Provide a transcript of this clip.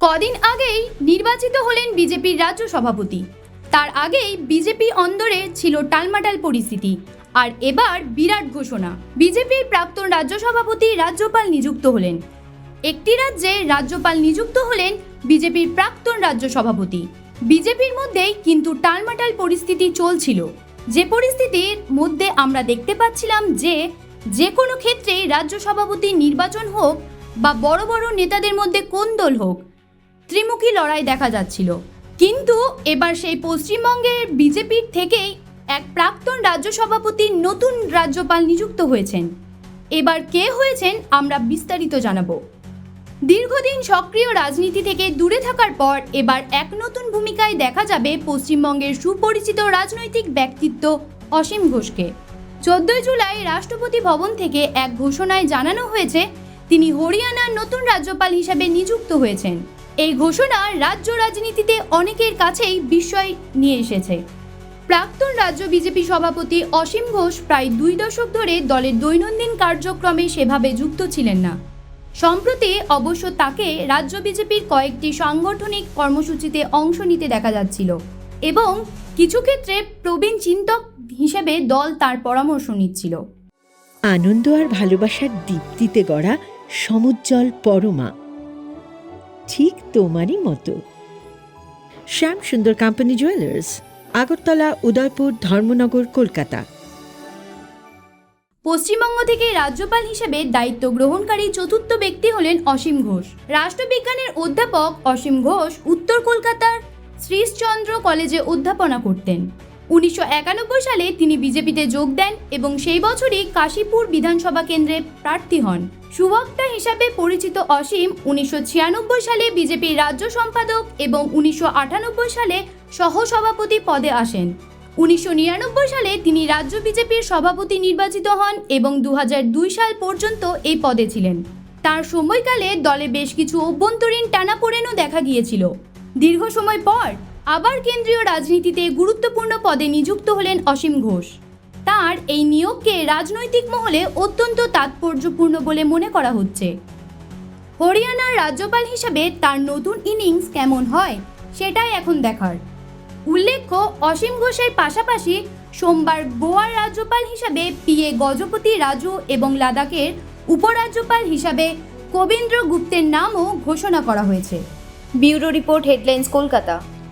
কদিন আগেই নির্বাচিত হলেন বিজেপির রাজ্য সভাপতি। তার আগেই বিজেপি অন্দরে ছিল টালমাটাল পরিস্থিতি। আর এবার বিরাট ঘোষণা। বিজেপির প্রাক্তন রাজ্য সভাপতি রাজ্যপাল নিযুক্ত হলেন। একটি রাজ্যে রাজ্যপাল নিযুক্ত হলেন বিজেপির প্রাক্তন রাজ্য সভাপতি। বিজেপির মধ্যেই কিন্তু টালমাটাল পরিস্থিতি চলছিল। যে পরিস্থিতির মধ্যে আমরা দেখতে পাচ্ছিলাম যে যে কোনো ক্ষেত্রেই রাজ্য সভাপতি নির্বাচন হোক বা বড় বড় নেতাদের মধ্যে কোন্দল হোক ত্রিমুখী লড়াই দেখা যাচ্ছিল। কিন্তু এবার সেই পশ্চিমবঙ্গের বিজেপির থেকেই এক প্রাক্তন রাজ্য সভাপতি নতুন রাজ্যপাল নিযুক্ত হয়েছেন। এবার কে হয়েছেন আমরা বিস্তারিত জানাব। দীর্ঘদিন সক্রিয় রাজনীতি থেকে দূরে থাকার পর এবার এক নতুন ভূমিকায় দেখা যাবে পশ্চিমবঙ্গের সুপরিচিত রাজনৈতিক ব্যক্তিত্ব অসীম ঘোষকে। চোদ্দই জুলাই রাষ্ট্রপতি ভবন থেকে এক ঘোষণায় জানানো হয়েছে, তিনি হরিয়ানার নতুন রাজ্যপাল হিসেবে নিযুক্ত হয়েছেন। এই ঘোষণা রাজ্য রাজনীতিতে অনেকের কাছেই বিস্ময় নিয়ে এসেছে। প্রাক্তন রাজ্য বিজেপি সভাপতি অসীম ঘোষ প্রায় দুই দশক ধরে দলের দৈনন্দিন কার্যক্রমে সেভাবে যুক্ত ছিলেন না। সম্প্রতি অবশ্য তাকে রাজ্য বিজেপির কয়েকটি সাংগঠনিক কর্মসূচিতে অংশ নিতে দেখা যাচ্ছিল এবং কিছু ক্ষেত্রে প্রবীণ চিন্তক হিসেবে দল তার পরামর্শ নিচ্ছিল। আনন্দ আর ভালোবাসার দীপ্তিতে গড়া সমুজ্জ্বল পরমা। ঠিক তোমারই মতো। Shyam Sundar company jewellers Agartala, Udaipur, Dharmanagar, Kolkata. Paschimbanga থেকে রাজ্যপাল হিসেবে দায়িত্ব গ্রহণকারী চতুর্থ ব্যক্তি হলেন অসীম ঘোষ। রাষ্ট্রবিজ্ঞানের অধ্যাপক অসীম ঘোষ উত্তর কলকাতার শ্রীশচন্দ্র কলেজে অধ্যাপনা করতেন। উনিশশো একানব্বই সালে তিনি বিজেপিতে যোগ দেন এবং সেই বছরই কাশীপুর বিধানসভা কেন্দ্রে প্রার্থী হন। সুবক্তা হিসাবে পরিচিত অসীম উনিশশো ছিয়ানব্বই সালে বিজেপির রাজ্য সম্পাদক এবং উনিশশো আটানব্বই সালে সহসভাপতি পদে আসেন। উনিশশো নিরানব্বই সালে তিনি রাজ্য বিজেপির সভাপতি নির্বাচিত হন এবং দু হাজার দুই সাল পর্যন্ত এই পদে ছিলেন। তার সময়কালে দলে বেশ কিছু অভ্যন্তরীণ টানাপোড়েনও দেখা গিয়েছিল। দীর্ঘ সময় পর আবার কেন্দ্রীয় রাজনীতিতে গুরুত্বপূর্ণ পদে নিযুক্ত হলেন অসীম ঘোষ। তার এই নিয়োগকে রাজনৈতিক মহলে অত্যন্ত তাৎপর্যপূর্ণ বলে মনে করা হচ্ছে। হরিয়ানার রাজ্যপাল হিসাবে তার নতুন ইনিংস কেমন হয়, সেটাই এখন দেখার। উল্লেখ্য, অসীম ঘোষের পাশাপাশি সোমবার গোয়ার রাজ্যপাল হিসাবে পি এ গজপতি রাজু এবং লাদাখের উপরাজ্যপাল হিসাবে কবীন্দ্র গুপ্তের নামও ঘোষণা করা হয়েছে। Bureau report, headlines, Kolkata.